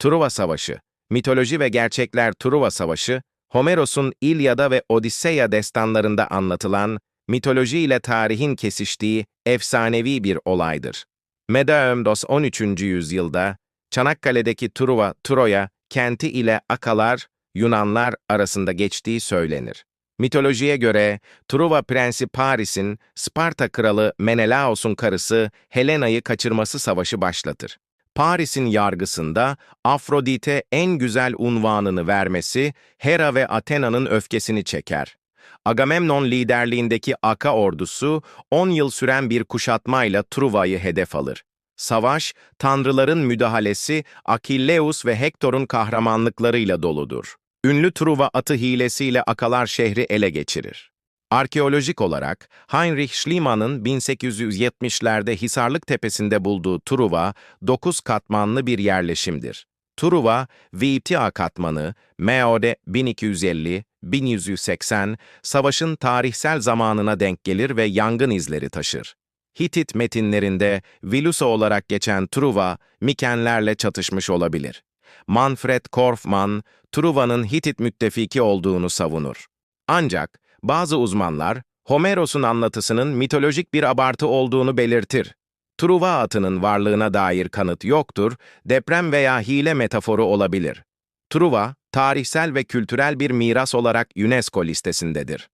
Truva Savaşı Mitoloji ve Gerçekler Truva Savaşı, Homeros'un İlyada ve Odisseya destanlarında anlatılan, mitoloji ile tarihin kesiştiği efsanevi bir olaydır. Medaömdos 13. yüzyılda, Çanakkale'deki Truva, Troya, kenti ile Akalar, Yunanlar arasında geçtiği söylenir. Mitolojiye göre Truva Prensi Paris'in Sparta kralı Menelaos'un karısı Helena'yı kaçırması savaşı başlatır. Paris'in yargısında Afrodite en güzel unvanını vermesi Hera ve Athena'nın öfkesini çeker. Agamemnon liderliğindeki Aka ordusu 10 yıl süren bir kuşatmayla Truva'yı hedef alır. Savaş, tanrıların müdahalesi, Akilleus ve Hektor'un kahramanlıklarıyla doludur. Ünlü Truva atı hilesiyle Akalar şehri ele geçirir. Arkeolojik olarak Heinrich Schliemann'ın 1870'lerde Hisarlık Tepesi'nde bulduğu Truva, 9 katmanlı bir yerleşimdir. Truva, Viiptia katmanı, Meode 1250-1180, savaşın tarihsel zamanına denk gelir ve yangın izleri taşır. Hitit metinlerinde Vilusa olarak geçen Truva, Mikenlerle çatışmış olabilir. Manfred Korfman, Truva'nın Hitit müttefiki olduğunu savunur. Ancak bazı uzmanlar, Homeros'un anlatısının mitolojik bir abartı olduğunu belirtir. Truva atının varlığına dair kanıt yoktur, deprem veya hile metaforu olabilir. Truva, tarihsel ve kültürel bir miras olarak UNESCO listesindedir.